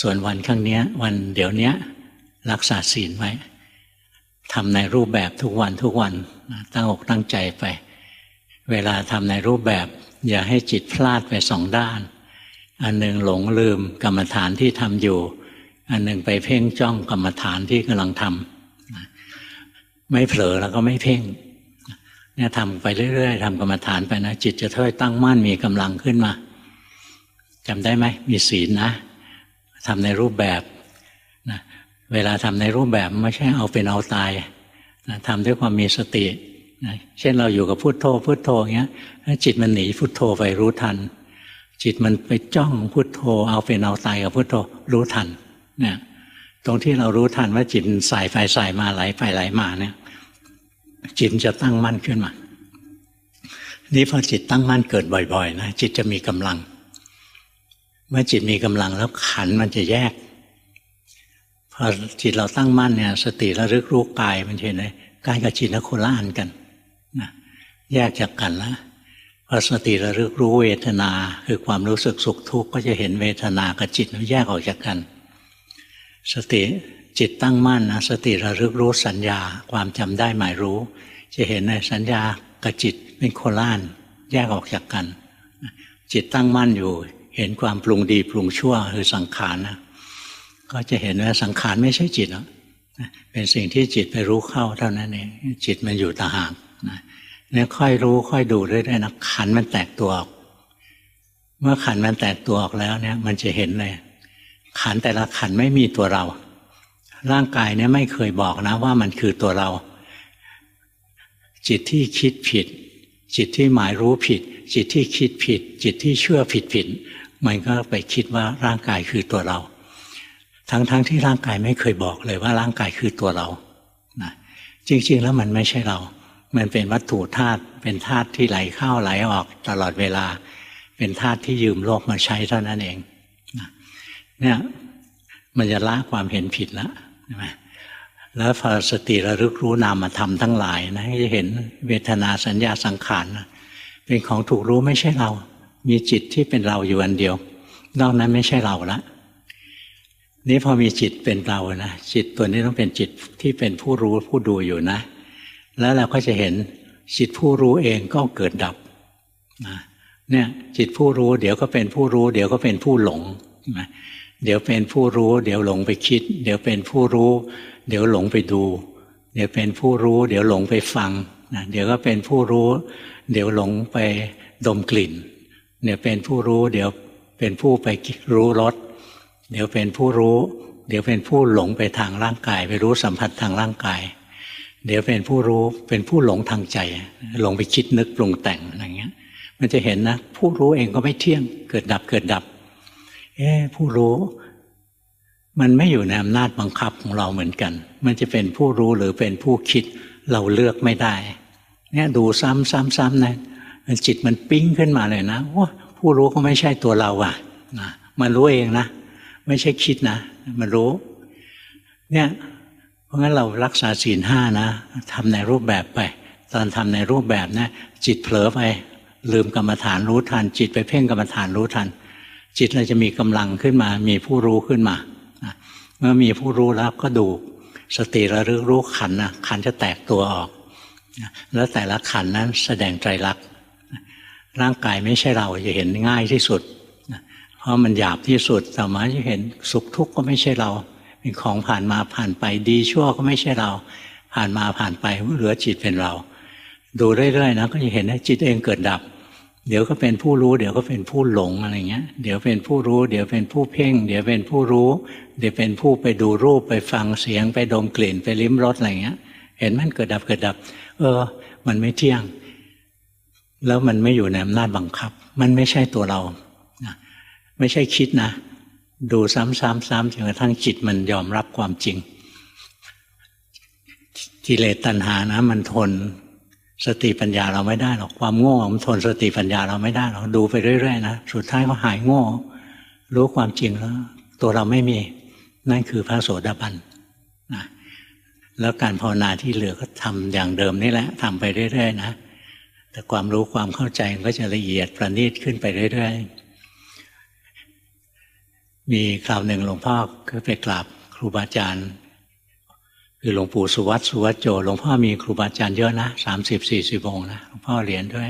ส่วนวันข้างเนี้ยวันเดี๋ยวเนี้ยรักษาศีลไว้ทำในรูปแบบทุกวันทุกวันตั้งอกตั้งใจไป เวลาทำในรูปแบบ อย่าให้จิตพลาดไปสองด้าน อันหนึ่งหลงลืมกรรมฐานที่ทำอยู่ อันหนึ่งไปเพ่งจ้องกรรมฐานที่กำลังทำไม่เผลอแล้วก็ไม่เพ่งเนี่ยทำไปเรื่อยๆทำกรรมฐานไปนะจิตจะค่อยตั้งมั่นมีกำลังขึ้นมาจำได้ไหมมีศีลนะ ทำในรูปแบบนะเวลาทำในรูปแบบไม่ใช่เอาเป็นเอาตายนะทำด้วยความมีสตินะเช่นเราอยู่กับพุโทโธพุโทโธอย่างเงี้ยจิตมันหนีพุโทโธไปรู้ทัน จิตมันไปจ้องพุโทโธ เอาเป็นเอาตายกับพุโทโธรู้ทันเนี่ยตรงที่เรารู้ทันว่าจิตสายไปสายมาไหลไปไหลมาเนี่ยจิตจะตั้งมั่นขึ้นมา นี่พอจิตตั้งมั่นเกิดบ่อยๆนะจิตจะมีกำลัง เมื่อจิตมีกำลังแล้วขันมันจะแยก พอจิตเราตั้งมั่นเนี่ยสติระลึกรู้กายมันเห็นเลยกายกับจิตนะโคละอันกันนะแยกจากกันแล้วพอสติระลึกรู้เวทนาคือความรู้สึกสุขทุกข์ก็จะเห็นเวทนากับจิตแยกออกจากกัน สติจิตตั้งมั่นนะสติระลึกรู้สัญญาความจำได้หมายรู้ จะเห็นในสัญญากับจิตเป็นโคล่านแยกออกจากกัน จิตตั้งมั่นอยู่ เห็นความปรุงดีปรุงชั่วคือสังขารนะก็จะเห็นว่าสังขารไม่ใช่จิตหรอกเป็นสิ่งที่จิตไปรู้เข้าเท่านั้นเองจิตมันอยู่ต่างหากเนี่ยค่อยรู้ค่อยดูเรื่อยๆนะขันมันแตกตัวออกเมื่อขันมันแตกตัวออกแล้วเนี่ย มันจะเห็นเลยขันแต่ละขันไม่มีตัวเรา ร่างกายเนี่ยไม่เคยบอกนะ ว่ามันคือตัวเรา จิตที่คิดผิด จิตที่หมายรู้ผิด จิตที่คิดผิด จิตที่เชื่อผิดผิด มันก็ไปคิดว่าร่างกายคือตัวเรา ทั้งๆทที่ร่างกายไม่เคยบอกเลยว่าร่างกายคือตัวเรานะจริง ๆ แล้วมันไม่ใช่เรา มันเป็นวัตถุธาตุเป็นธาตุที่ไหลเข้าไหลออกตลอดเวลา เป็นธาตุที่ยืมโลกมาใช้เท่านั้นเองเนี่ยมันจะละความเห็นผิดแล้วช่ไหมแล้วพอสติระลึกรู้นามธรรมทั้งหลายนะจะเห็นเวทนาสัญญาสังขารนะเป็นของถูกรู้ไม่ใช่เรา มีจิตที่เป็นเราอยู่อันเดียว นอกนั้นไม่ใช่เราละนี่พอมีจิตเป็นเรานะจิตตัวนี้ต้องเป็นจิตที่เป็นผู้รู้ผู้ดูอยู่นะ แล้วเราก็จะเห็นจิตผู้รู้เองก็เกิดดับนะเนี่ยจิตผู้รู้เดี๋ยวก็เป็นผู้รู้ เดี๋ยวก็เป็นผู้หลงนะเดี๋ยวเป็นผู้รู้ เดี๋ยวหลงไปคิด เดี๋ยวเป็นผู้รู้ เดี๋ยวหลงไปดู เดี๋ยวเป็นผู้รู้ เดี๋ยวหลงไปฟังนะเดี๋ยวก็เป็นผู้รู้ เดี๋ยวหลงไปดมกลิ่น เดี๋ยวเป็นผู้รู้ เดี๋ยวเป็นผู้ไปรู้รสเดี๋ยวเป็นผู้รู้ เดี๋ยวเป็นผู้หลงไปทางร่างกาย ไปรู้สัมผัสทางร่างกาย เดี๋ยวเป็นผู้รู้เป็นผู้หลงทางใจหลงไปคิดนึกปรุงแต่งอะไรเงี้ย มันจะเห็นนะ ผู้รู้เองก็ไม่เที่ยง เกิดดับเกิดดับ เอ๊ผู้รู้ มันไม่อยู่ในอำนาจบังคับของเราเหมือนกัน มันจะเป็นผู้รู้หรือเป็นผู้คิดเราเลือกไม่ได้ เนี่ยดูซ้ำซ้ำซ้ำนะ จิตมันปิ้งขึ้นมาเลยนะว่าผู้รู้ก็ไม่ใช่ตัวเราอะนะมันรู้เองนะ ไม่ใช่คิดนะ มันรู้ เนี่ยเพราะงั้นเรารักษาศีลห้านะทำในรูปแบบไป ตอนทำในรูปแบบนะ จิตเผลอไป ลืมกรรมฐานรู้ทัน จิตไปเพ่งกรรมฐานรู้ทัน จิตเราจะมีกำลังขึ้นมา มีผู้รู้ขึ้นมาเมื่อมีผู้รู้แล้วก็ดูสติระลึกรู้ขันนะขันจะแตกตัวออก แล้วแต่ละขันนั้นแสดงใจรัก ร่างกายไม่ใช่เราจะเห็นง่ายที่สุด เพราะมันหยาบที่สุดสมาจะเห็นสุขทุกข์ก็ไม่ใช่เรา เป็นของผ่านมาผ่านไปดีชั่วก็ไม่ใช่เรา ผ่านมาผ่านไปเหลือจิตเป็นเรา ดูเรื่อยๆนะก็จะเห็นว่าจิตเองเกิดดับ เดี๋ยวก็เป็นผู้รู้ เดี๋ยวก็เป็นผู้หลงอะไรเงี้ย เดี๋ยวเป็นผู้รู้ เดี๋ยวเป็นผู้เพ่ง เดี๋ยวเป็นผู้รู้ เดี๋ยวเป็นผู้ไปดูรูปไปฟังเสียงไปดมกลิ่นไปลิ้มรสอะไรเงี้ย เห็นมันเกิดดับเกิดดับ เออ มันไม่เที่ยง แล้วมันไม่อยู่ในอำนาจบังคับ มันไม่ใช่ตัวเราไม่ใช่คิดนะ ดูซ้ำๆซ้ำจนกระทั่งจิตมันยอมรับความจริง กิเลสตัณหานะ มันทนสติปัญญาเราไม่ได้หรอกความโง่มันทนสติปัญญาเราไม่ได้หรอกดูไปเรื่อยๆนะสุดท้ายก็หายโง่ รู้ความจริงแล้ว ตัวเราไม่มี นั่นคือพระโสดาบันนะแล้วการภาวนาที่เหลือก็ทำอย่างเดิมนี่แหละทำไปเรื่อยๆนะ แต่ความรู้ความเข้าใจก็จะละเอียดประณีตขึ้นไปเรื่อยๆ มีคราวหนึ่งหลวงพ่อก็ไปกราบครูบาอาจารย์ คือหลวงปู่สุวัตสุวัตโจหลวงพ่อมีครูบาอาจารย์เยอะนะสามสิบสี่สิบองนะหลวงพ่อเรียนด้วย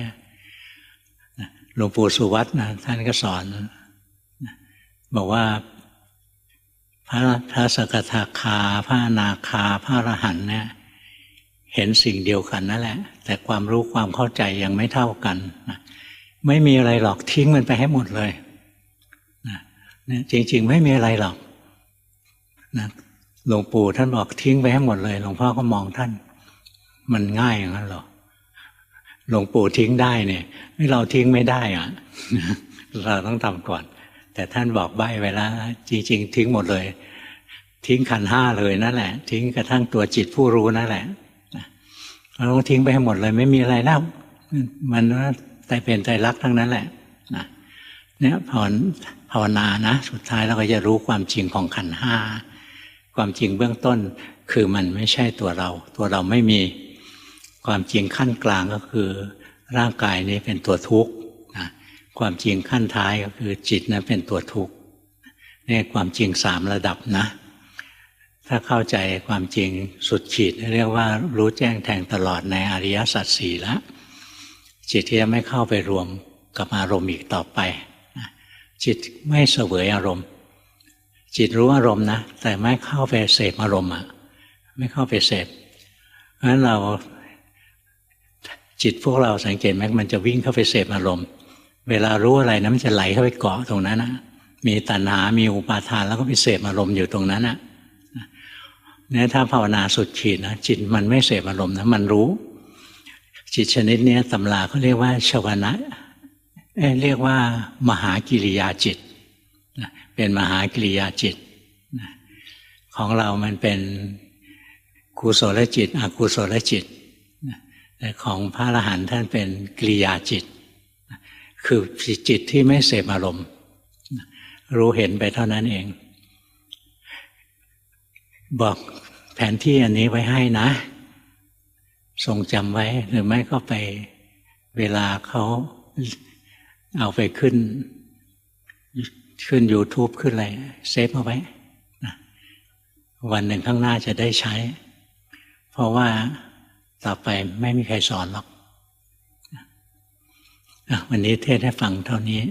หลวงปู่สุวัตนะท่านก็สอนบอกว่าพระพระสกทาคา พระนาคา พระอรหันต์เนี่ย เห็นสิ่งเดียวกันนั่นแหละ แต่ความรู้ความเข้าใจยังไม่เท่ากันนะไม่มีอะไรหรอกทิ้งมันไปให้หมดเลยนะจริง ๆ ไม่มีอะไรหรอกนะหลวงปู่ท่านบอกทิ้งไปให้หมดเลยหลวงพ่อก็มองท่าน มันง่ายอย่างนั้นหรอหลวงปู่ทิ้งได้เนี่ยเราทิ้งไม่ได้อะเราต้องทำก่อน แต่ท่านบอกใบ้ไว้แล้วจริง ๆ ทิ้งหมดเลย ทิ้งขันห้าเลยนั่นแหละ ทิ้งกระทั่งตัวจิตผู้รู้นั่นแหละ เราต้องทิ้งไปให้หมดเลย ไม่มีอะไรแล้ว มันแต่เป็นใจรักทั้งนั้นแหละนะเนี่ยภาวภาวนานะ สุดท้ายเราก็จะรู้ความจริงของขันห้าความจริงเบื้องต้นคือมันไม่ใช่ตัวเรา ตัวเราไม่มีความจริงขั้นกลางก็คือ ร่างกายนี้เป็นตัวทุกข์นะความจริงขั้นท้ายก็คือจิตนั้นเป็นตัวทุกข์นี่ความจริงสามระดับนะ ถ้าเข้าใจความจริงสุดขีดเรียกว่ารู้แจ้งแทงตลอดในอริยสัจสี่แล้วจิตที่จะไม่เข้าไปรวมกับอารมณ์อีกต่อไป จิตไม่เสวยอารมณ์ จิตรู้อารมณ์นะ แต่ไม่เข้าไปเสพอารมณ์อะไม่เข้าไปเสพเพราะฉะนั้นเราจิตพวกเราสังเกตไหมมันจะวิ่งเข้าไปเสพอารมณ์ เวลารู้อะไรนะมันจะไหลเข้าไปเกาะตรงนั้นนะมีตัณหา มีอุปาทานแล้วก็ไปเสพอารมณ์อยู่ตรงนั้นนะ เนี่ยถ้าภาวนาสุดขีดนะจิตมันไม่เสพอารมณ์นะมันรู้ จิตชนิดนี้ตำราเขาเรียกว่าชวนะเรียกว่ามหากิริยาจิตเป็นมหากิริยาจิตของเรามันเป็นกุศลจิตอกุศลจิตแต่ของพระอรหันต์ท่านเป็นกิริยาจิต คือจิตที่ไม่เสพอารมณ์รู้เห็นไปเท่านั้นเอง บอกแผนที่อันนี้ไว้ให้นะ ทรงจำไว้หรือไม่ก็ไปเวลาเขาเอาไปขึ้น ขึ้น YouTube ขึ้นอะไรเซฟเอาไว้วันหนึ่งข้างหน้าจะได้ใช้ เพราะว่าต่อไปไม่มีใครสอนหรอกวันนี้เทศให้ฟังเท่านี้